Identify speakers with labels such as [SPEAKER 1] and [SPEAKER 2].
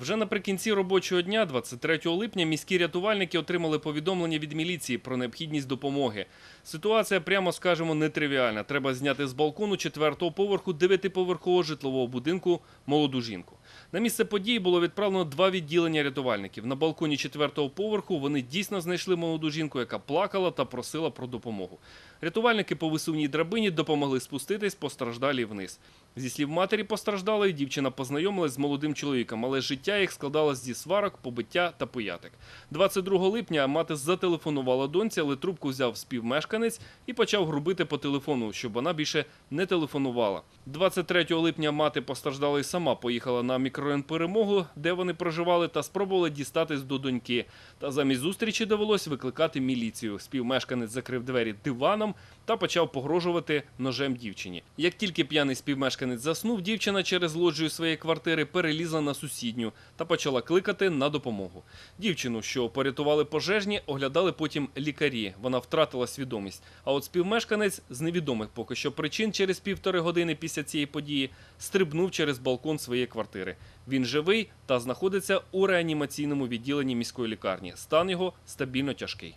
[SPEAKER 1] Вже наприкінці робочого дня, 23 липня, міські рятувальники отримали повідомлення від міліції про необхідність допомоги. Ситуація, прямо скажемо, нетривіальна. Треба зняти з балкону четвертого поверху дев'ятиповерхового житлового будинку молоду жінку. На місце події було відправлено два відділення рятувальників. На балконі четвертого поверху вони дійсно знайшли молоду жінку, яка плакала та просила про допомогу. Рятувальники по висувній драбині допомогли спуститись постраждалій вниз. Зі слів матері постраждалої, дівчина познайомилась з молодим чоловіком, але життя їх складалось зі сварок, побиття та поятик. 22 липня мати зателефонувала доньці, але трубку взяв співмешканець і почав грубити по телефону, щоб вона більше не телефонувала. 23 липня мати постраждалої сама поїхала на мікрорайон перемогу, де вони проживали, та спробувала дістатись до доньки. Та замість зустрічі довелось викликати міліцію. Співмешканець закрив двері диваном та почав погрожувати ножем дівчині. Як тільки п'яний співмешканець заснув, дівчина через лоджію своєї квартири перелізла на сусідню та почала кликати на допомогу. Дівчину, що порятували пожежні, оглядали потім лікарі. Вона втратила свідомість. А от співмешканець з невідомих поки що причин через півтори години після цієї події стрибнув через балкон своєї квартири. Він живий та знаходиться у реанімаційному відділенні міської лікарні. Стан його стабільно тяжкий.